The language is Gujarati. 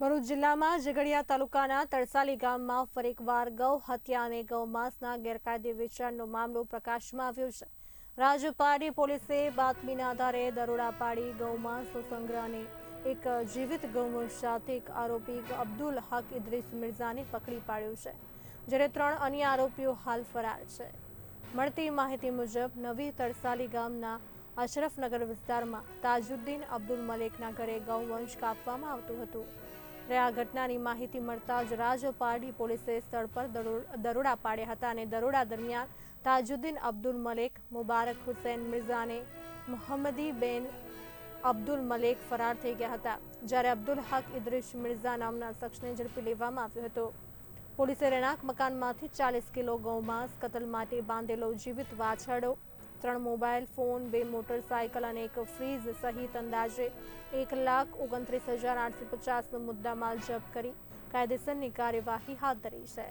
ભરૂચ જિલ્લામાં ઝઘડિયા તાલુકાના તળસાલી ગામમાં ફરી એકવાર ગૌ હત્યા અને ગૌમાંસના ગેરકાયદે વેચાણનો મામલો પ્રકાશમાં આવ્યો છે. રાજપાડી પોલીસે બાતમીના આધારે દરોડા પાડી ગૌમાંસનો સંગ્રહ અને એક જીવિત ગૌવંશ સાથે એક આરોપી અબ્દુલ હક ઇદ્રીસ મિર્ઝાને પકડી પાડ્યો છે, જ્યારે ત્રણ અન્ય આરોપીઓ હાલ ફરાર છે. મળતી માહિતી મુજબ, નવી તરસાલી ગામના અશરફનગર વિસ્તારમાં તાજુદ્દીન અબ્દુલ મલેકના ઘરે ગૌવંશ કાપવામાં આવતું હતું. આ ઘટનાની માહિતી મળતા જ રાજપારડી પોલીસે સ્થળ પર દરોડા પાડ્યા હતા અને દરોડા દરમિયાન તાજુદ્દીન અબ્દુલ મલેક, મુબારક હુસૈન મિર્ઝાને મોહમ્મદી બેન અબ્દુલ મલેક ફરાર થઈ ગયા હતા. જ્યારે અબ્દુલ હક ઇદ્રીશ મિર્ઝા નામના શખ્સને ઝડપી લેવામાં આવ્યો હતો. પોલીસે રહેણાંક મકાનમાંથી ચાલીસ કિલો ગૌમાંસ, કતલ માટે બાંધેલો જીવિત વાછરડો ત્રણ મોબાઈલ ફોન, બે મોટરસાયકલ અને એક ફ્રીજ સહિત અંદાજે એક લાખ ઓગણત્રીસ હજાર આઠસો પચાસનો મુદ્દામાલ જપ્ત કરી કાયદેસરની કાર્યવાહી હાથ ધરી છે.